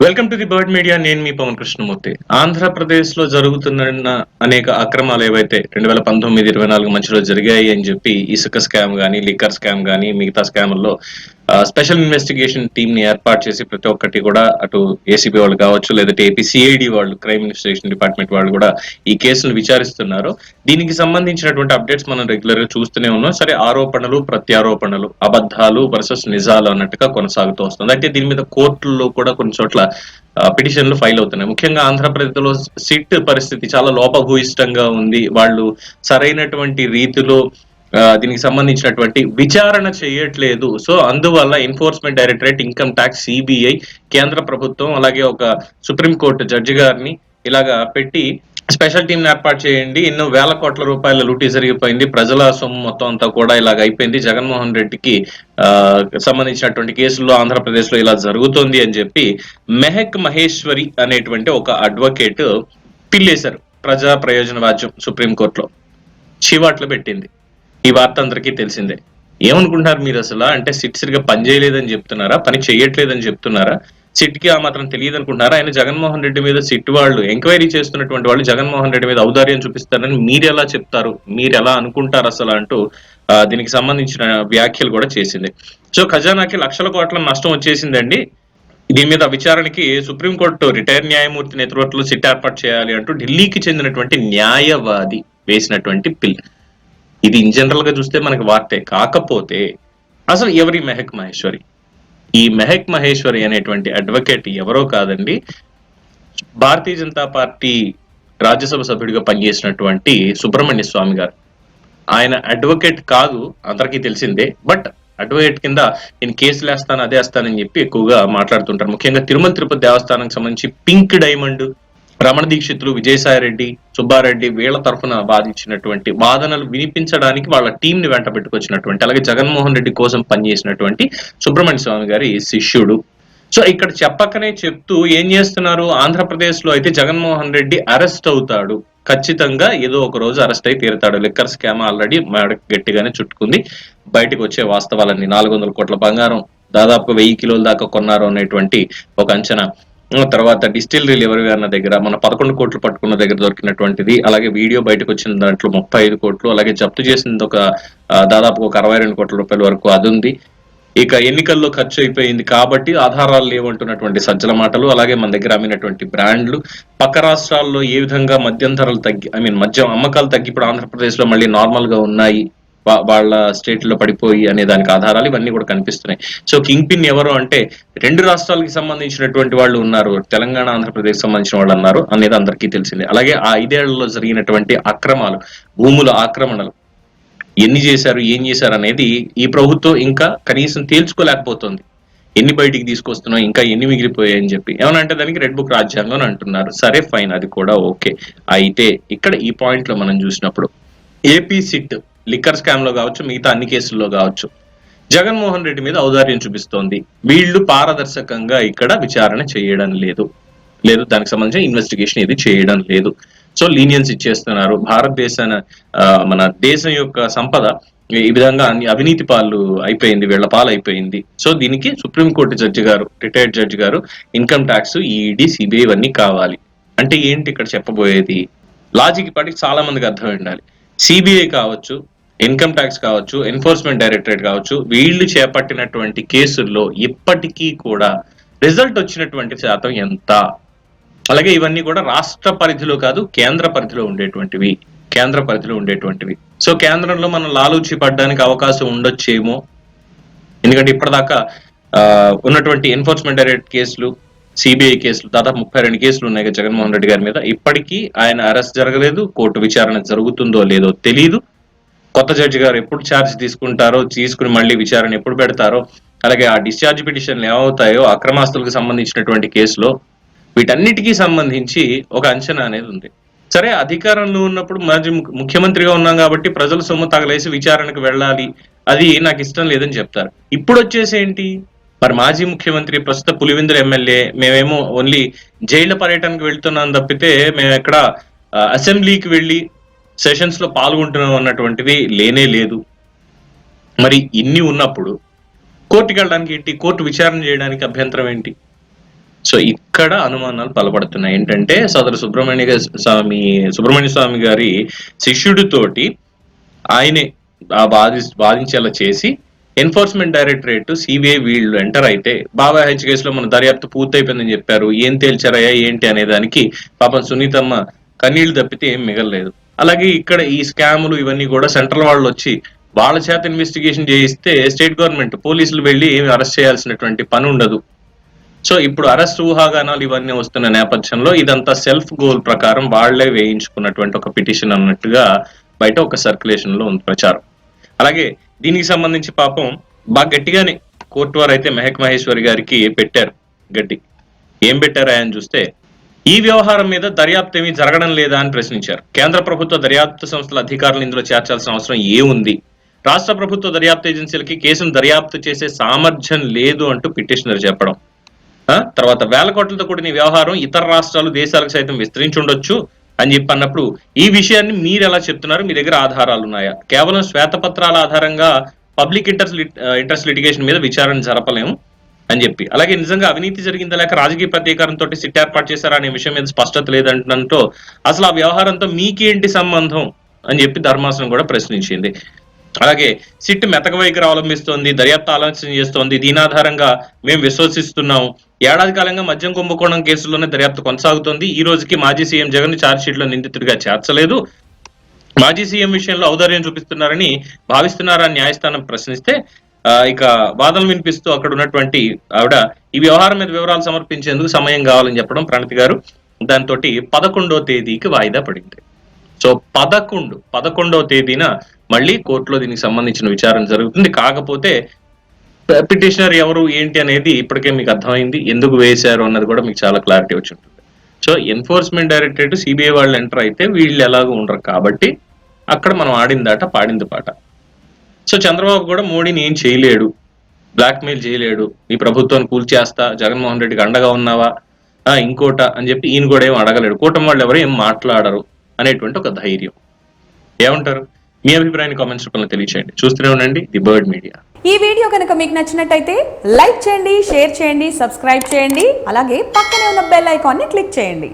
Welcome to the bird media నేను మీ పవన్ కృష్ణమూర్తి. ఆంధ్రప్రదేశ్లో జరుగుతున్న అనేక అక్రమాలు ఏవైతే రెండు వేల పంతొమ్మిది ఇరవై నాలుగు మధ్యలో జరిగాయి అని చెప్పి ఇసుక స్కామ్ గానీ లిక్కర్ స్కామ్ గానీ మిగతా స్కామ్ల్లో స్పెషల్ ఇన్వెస్టిగేషన్ టీమ్ని ఏర్పాటు చేసి ప్రతి ఒక్కటి కూడా అటు ఏసీబీ వాళ్ళు కావచ్చు లేదంటే ఏపీ సిఐడి వాళ్ళు క్రైమ్ ఇన్వెస్టిగేషన్ డిపార్ట్మెంట్ వాళ్ళు కూడా ఈ కేసును విచారిస్తున్నారు. దీనికి సంబంధించినటువంటి అప్డేట్స్ మనం రెగ్యులర్గా చూస్తూనే ఉన్నాం. సరే ఆరోపణలు ప్రత్యారోపణలు అబద్ధాలు వర్సెస్ నిజాలు అన్నట్టుగా కొనసాగుతూ వస్తుంది. అంటే దీని మీద కోర్టుల్లో కూడా కొన్ని చోట్ల పిటిషన్లు ఫైల్ అవుతున్నాయి. ముఖ్యంగా ఆంధ్రప్రదేశ్లో సిట్ పరిస్థితి చాలా లోపభూయిష్టంగా ఉంది. వాళ్ళు సరైనటువంటి రీతిలో దీనికి సంబంధించినటువంటి విచారణ చేయట్లేదు. సో అందువల్ల enforcement directorate income tax CBI కేంద్ర ప్రభుత్వం అలాగే ఒక సుప్రీంకోర్టు జడ్జి గారిని ఇలాగా పెట్టి స్పెషల్ టీం ఏర్పాటు చేయండి. ఎన్నో వేల కోట్ల రూపాయల లూటీ జరిగిపోయింది. ప్రజల సొమ్ము మొత్తం అంతా కూడా ఇలాగ అయిపోయింది. జగన్మోహన్ రెడ్డికి సంబంధించినటువంటి కేసుల్లో ఆంధ్రప్రదేశ్లో ఇలా జరుగుతోంది అని చెప్పి మెహక్ మహేశ్వరి అనేటువంటి ఒక అడ్వకేట్ పిల్లేశారు ప్రజా ప్రయోజన వాజ్యం సుప్రీంకోర్టులో చివాట్లు పెట్టింది. ఈ వార్త అందరికీ తెలిసిందే. ఏమనుకుంటున్నారు మీరు అసలు? అంటే సిట్ సరిగా పని చేయలేదని చెప్తున్నారా? పని చేయట్లేదని చెప్తున్నారా? సిట్కి ఆ మాత్రం తెలియదు అనుకుంటున్నారా? ఆయన జగన్మోహన్ రెడ్డి మీద సిట్ వాళ్ళు ఎంక్వైరీ చేస్తున్నటువంటి వాళ్ళు జగన్మోహన్ రెడ్డి మీద ఔదార్యం చూపిస్తారని మీరు ఎలా చెప్తారు? మీరు ఎలా అనుకుంటారు అసలు అంటూ దీనికి సంబంధించిన వ్యాఖ్యలు కూడా చేసింది. సో ఖజానాకి లక్షల కోట్ల నష్టం వచ్చేసిందండి. దీని మీద విచారణకి సుప్రీంకోర్టు రిటైర్ న్యాయమూర్తి నేతృత్వంలో సిట్ ఏర్పాటు చేయాలి అంటూ ఢిల్లీకి చెందినటువంటి న్యాయవాది వేసినటువంటి పిల్. ఇది ఇన్ జనరల్గా చూస్తే మనకి వార్తే. కాకపోతే అసలు ఎవరి మెహక్ మహేశ్వరి? ఈ మెహక్ మహేశ్వరి అనేటువంటి అడ్వకేట్ ఎవరో కాదండి భారతీయ జనతా పార్టీ రాజ్యసభ సభ్యుడిగా పనిచేసినటువంటి సుబ్రహ్మణ్య స్వామి గారు. ఆయన అడ్వకేట్ కాదు అందరికీ తెలిసిందే బట్ అడ్వకేట్ కింద నేను కేసులు వేస్తాను అదే వేస్తానని చెప్పి ఎక్కువగా మాట్లాడుతుంటారు. ముఖ్యంగా తిరుమల తిరుపతి దేవస్థానానికి సంబంధించి పింక్ డైమండ్ రమణ దీక్షితులు విజయసాయి రెడ్డి సుబ్బారెడ్డి వీళ్ళ తరఫున వాదించినటువంటి వాదనలు వినిపించడానికి వాళ్ళ టీం ని వెంట పెట్టుకొచ్చినటువంటి అలాగే జగన్మోహన్ రెడ్డి కోసం పనిచేసినటువంటి సుబ్రహ్మణ్య స్వామి గారి శిష్యుడు. సో ఇక్కడ చెప్పకనే చెప్తూ ఏం చేస్తున్నారు? ఆంధ్రప్రదేశ్లో అయితే జగన్మోహన్ రెడ్డి అరెస్ట్ అవుతాడు. ఖచ్చితంగా ఏదో ఒక రోజు అరెస్ట్ అయి తీరుతాడు. లిక్కర్ స్కామ్ ఆల్రెడీ మేడ గట్టిగానే చుట్టుకుంది. బయటకు వచ్చే వాస్తవాలన్నీ నాలుగు వందల కోట్ల బంగారం దాదాపు వెయ్యి కిలోల దాకా కొన్నారు అనేటువంటి ఒక అంచనా. తర్వాత డిస్టిలరీ లివర్ అన్న దగ్గర మన పదకొండు కోట్లు పట్టుకున్న దగ్గర దొరికినటువంటిది అలాగే వీడియో బయటకు వచ్చిన దాంట్లో ముప్పై ఐదు కోట్లు అలాగే జప్తు చేసింది ఒక దాదాపు ఒక అరవై రెండు కోట్ల రూపాయల వరకు అది ఉంది. ఇక ఎన్నికల్లో ఖర్చు అయిపోయింది కాబట్టి ఆధారాలు లేవంటున్నటువంటి సజ్జల మాటలు అలాగే మన దగ్గర అమ్మినటువంటి బ్రాండ్లు. పక్క రాష్ట్రాల్లో ఏ విధంగా మద్యం ధరలు తగ్గి ఐ మీన్ మద్యం అమ్మకాలు తగ్గి ఇప్పుడు ఆంధ్రప్రదేశ్లో మళ్ళీ నార్మల్గా ఉన్నాయి. వాళ్ళ స్టేట్లో పడిపోయి అనే దానికి ఆధారాలు ఇవన్నీ కూడా కనిపిస్తున్నాయి. సో కింగ్ పిన్ ఎవరు అంటే రెండు రాష్ట్రాలకి సంబంధించినటువంటి వాళ్ళు ఉన్నారు. తెలంగాణ ఆంధ్రప్రదేశ్ సంబంధించిన వాళ్ళు అన్నారు అనేది అందరికీ తెలిసిందే. అలాగే ఆ ఐదేళ్ళలో జరిగినటువంటి అక్రమాలు భూముల ఆక్రమణలు ఎన్ని చేశారు ఏం చేశారు అనేది ఈ ప్రభుత్వం ఇంకా కనీసం తేల్చుకోలేకపోతుంది. ఎన్ని బయటికి తీసుకొస్తున్నాం ఇంకా ఎన్ని మిగిలిపోయాయి అని చెప్పి. ఏమనంటే అంటే దానికి రెడ్ బుక్ రాజ్యాంగం అంటున్నారు. సరే ఫైన్ అది కూడా ఓకే. అయితే ఇక్కడ ఈ పాయింట్లో మనం చూసినప్పుడు ఏపీ సిట్ లిక్కర్ స్కామ్లో కావచ్చు మిగతా అన్ని కేసుల్లో కావచ్చు. జగన్మోహన్ రెడ్డి మీద ఔదార్యం చూపిస్తోంది. వీళ్ళు పారదర్శకంగా ఇక్కడ విచారణ చేయడం లేదు. లేదు దానికి సంబంధించిన ఇన్వెస్టిగేషన్ ఇది చేయడం లేదు. సో లీనియన్స్ ఇచ్చేస్తున్నారు. భారతదేశాన మన దేశం యొక్క సంపద ఈ విధంగా అన్ని అవినీతి పాలు అయిపోయింది వీళ్ళ పాలు అయిపోయింది. సో దీనికి సుప్రీంకోర్టు జడ్జి గారు రిటైర్డ్ జడ్జి గారు ఇన్కమ్ ట్యాక్స్ ఈఈడి సిబిఐ ఇవన్నీ కావాలి. అంటే ఏంటి ఇక్కడ చెప్పబోయేది? లాజిక్ ఇప్పటికి చాలా మందికి అర్థం ఉండాలి సిబిఐ కావచ్చు ఇన్కమ్ ట్యాక్స్ కావచ్చు ఎన్ఫోర్స్మెంట్ డైరెక్టరేట్ కావచ్చు వీళ్ళు చేపట్టినటువంటి కేసుల్లో ఇప్పటికీ కూడా రిజల్ట్ వచ్చినటువంటి శాతం ఎంత? అలాగే ఇవన్నీ కూడా రాష్ట్ర పరిధిలో కాదు కేంద్ర పరిధిలో ఉండేటువంటివి కేంద్ర పరిధిలో ఉండేటువంటివి. సో కేంద్రంలో మనం లాలూచి పడడానికి అవకాశం ఉండొచ్చేమో? ఎందుకంటే ఇప్పటిదాకా ఉన్నటువంటి ఎన్ఫోర్స్మెంట్ డైరెక్ట్ కేసులు సిబిఐ కేసులు దాదాపు ముప్పై రెండు కేసులు ఉన్నాయి జగన్మోహన్ రెడ్డి గారి మీద. ఇప్పటికీ ఆయన అరెస్ట్ జరగలేదు కోర్టు విచారణ జరుగుతుందో లేదో తెలియదు కొత్త జడ్జి గారు ఎప్పుడు ఛార్జ్ తీసుకుంటారో తీసుకుని మళ్ళీ విచారణ ఎప్పుడు పెడతారో అలాగే ఆ డిశ్చార్జ్ పిటిషన్లు ఏమవుతాయో అక్రమాస్తులకు సంబంధించినటువంటి కేసులో వీటన్నిటికీ సంబంధించి ఒక అంచనా అనేది ఉంది. సరే అధికారంలో ఉన్నప్పుడు మాజీ ముఖ్యమంత్రిగా ఉన్నాం కాబట్టి ప్రజల సొమ్ము తగలేసి విచారణకు వెళ్ళాలి. అది నాకు ఇష్టం లేదని చెప్తారు. ఇప్పుడు వచ్చేసి ఏంటి? మరి మాజీ ముఖ్యమంత్రి ప్రస్తుత పులివెందుల ఎమ్మెల్యే మేమేమో ఓన్లీ జైళ్ళ పర్యటనకు వెళ్తున్నాం తప్పితే మేము ఎక్కడ అసెంబ్లీకి వెళ్ళి సెషన్స్లో పాల్గొంటున్నాం అన్నటువంటిది లేనే లేదు. మరి ఇన్ని ఉన్నప్పుడు కోర్టుకి వెళ్ళడానికి ఏంటి? కోర్టు విచారణ చేయడానికి అభ్యంతరం ఏంటి? సో ఇక్కడ అనుమానాలు బలపడుతున్నాయి. ఏంటంటే సదరు సుబ్రహ్మణ్య స్వామి సుబ్రహ్మణ్య స్వామి గారి శిష్యుడితోటి ఆయనే ఆ బాధి బాధించేలా చేసి ఎన్ఫోర్స్మెంట్ డైరెక్టరేట్ సిబిఐ వీళ్ళు ఎంటర్ అయితే బాబా హెచ్ కేసులో మన దర్యాప్తు పూర్తయిపోయిందని చెప్పారు. ఏం తేల్చారయ్యా ఏంటి అనే దానికి పాపం సునీతమ్మ కన్నీళ్ళు తప్పితే ఏం మిగలలేదు. అలాగే ఇక్కడ ఈ స్కాములు ఇవన్నీ కూడా సెంట్రల్ వాళ్ళు వచ్చి వాళ్ళ చేత ఇన్వెస్టిగేషన్ చేయిస్తే స్టేట్ గవర్నమెంట్ పోలీసులు వెళ్ళి ఏమి అరెస్ట్ చేయాల్సినటువంటి పని ఉండదు. సో ఇప్పుడు అరెస్ట్ ఊహాగానాలు ఇవన్నీ వస్తున్న నేపథ్యంలో ఇదంతా సెల్ఫ్ గోల్ ప్రకారం వాళ్ళే వేయించుకున్నటువంటి ఒక పిటిషన్ అన్నట్టుగా బయట ఒక సర్క్యులేషన్లో ఉంది ప్రచారం. అలాగే దీనికి సంబంధించి పాపం బాగా గట్టిగానే కోర్టు వారు అయితే మెహక్ మహేశ్వరి గారికి పెట్టారు గట్టి ఏం పెట్టారా అని చూస్తే ఈ వ్యవహారం మీద దర్యాప్తు ఏమీ జరగడం లేదా అని ప్రశ్నించారు. కేంద్ర ప్రభుత్వ దర్యాప్తు సంస్థల అధికారులు ఇందులో చేర్చాల్సిన అవసరం ఏముంది? రాష్ట్ర ప్రభుత్వ దర్యాప్తు ఏజెన్సీలకి కేసును దర్యాప్తు చేసే సామర్థ్యం లేదు అంటూ పిటిషనర్ చెప్పడం. ఆ? తర్వాత వేల కోట్లతో కూడిన వ్యవహారం ఇతర రాష్ట్రాలు దేశాలకు సైతం విస్తరించి ఉండొచ్చు అని చెప్పి అన్నప్పుడు ఈ విషయాన్ని మీరు ఎలా చెప్తున్నారు? మీ దగ్గర ఆధారాలు ఉన్నాయా? కేవలం శ్వేతపత్రాల ఆధారంగా పబ్లిక్ ఇంట్రెస్ట్ ఇంట్రెస్ట్ లిటిగేషన్ మీద విచారణ జరపలేము. అని చెప్పి. అలాగే నిజంగా అవినీతి జరిగిందా లేక రాజకీయ ప్రతీకారంతో సిట్ ఏర్పాటు చేశారా అనే విషయం మీద స్పష్టత లేదంటంతో అసలు ఆ వ్యవహారంతో మీకేంటి సంబంధం అని చెప్పి ధర్మాసనం కూడా ప్రశ్నించింది. అలాగే సిట్ మెతక వైఖరి అవలంబిస్తోంది దర్యాప్తు ఆలోచన చేస్తోంది. దీని ఆధారంగా మేము విశ్వసిస్తున్నాం ఏడాది కాలంగా మద్యం కుంభకోణం కేసులోనే దర్యాప్తు కొనసాగుతోంది. ఈ రోజుకి మాజీ సీఎం జగన్ ఛార్జ్లో నిందితుడిగా చేర్చలేదు. మాజీ సీఎం విషయంలో ఔదార్యం చూపిస్తున్నారని భావిస్తున్నారా న్యాయస్థానం ప్రశ్నిస్తే ఇక వాదనలు వినిపిస్తూ అక్కడ ఉన్నటువంటి ఆవిడ ఈ వ్యవహారం మీద వివరాలు సమర్పించేందుకు సమయం కావాలని చెప్పడం ప్రణతి గారు. దాంతో పదకొండో తేదీకి వాయిదా పడింది. సో పదకొండు పదకొండవ తేదీన మళ్ళీ కోర్టులో దీనికి సంబంధించిన విచారణ జరుగుతుంది. కాకపోతే పిటిషనర్ ఎవరు ఏంటి అనేది ఇప్పటికే మీకు అర్థమైంది. ఎందుకు వేశారు అన్నది కూడా మీకు చాలా క్లారిటీ వచ్చి ఉంటుంది. సో ఎన్ఫోర్స్మెంట్ డైరెక్టరేట్ సిబిఐ వాళ్ళు ఎంటర్ అయితే వీళ్ళు ఎలాగో ఉండరు. కాబట్టి అక్కడ మనం ఆడిందాట పాడింది పాట. సో చంద్రబాబు కూడా మోడీని ఏం చేయలేడు. బ్లాక్మెయిల్ చేయలేడు. నీ ప్రభుత్వాన్ని కూల్చేస్తా జగన్మోహన్ రెడ్డికి అండగా ఉన్నావా? ఆ, ఇంకోట అని చెప్పి ఈయన కూడా ఏం అడగలేడు. కూటమి వాళ్ళు ఎవరు ఏం మాట్లాడరు అనేటువంటి ఒక ధైర్యం. ఏమంటారు? మీ అభిప్రాయాన్ని కామెంట్స్ రూపంలో తెలియచేయండి. చూస్తూనే ఉండండి ది బర్డ్ మీడియా. ఈ వీడియో కనుక మీకు నచ్చినట్టయితే లైక్ చేయండి షేర్ చేయండి సబ్స్క్రైబ్ చేయండి అలాగే పక్కనే ఉన్న బెల్ ఐకాన్ని క్లిక్ చేయండి.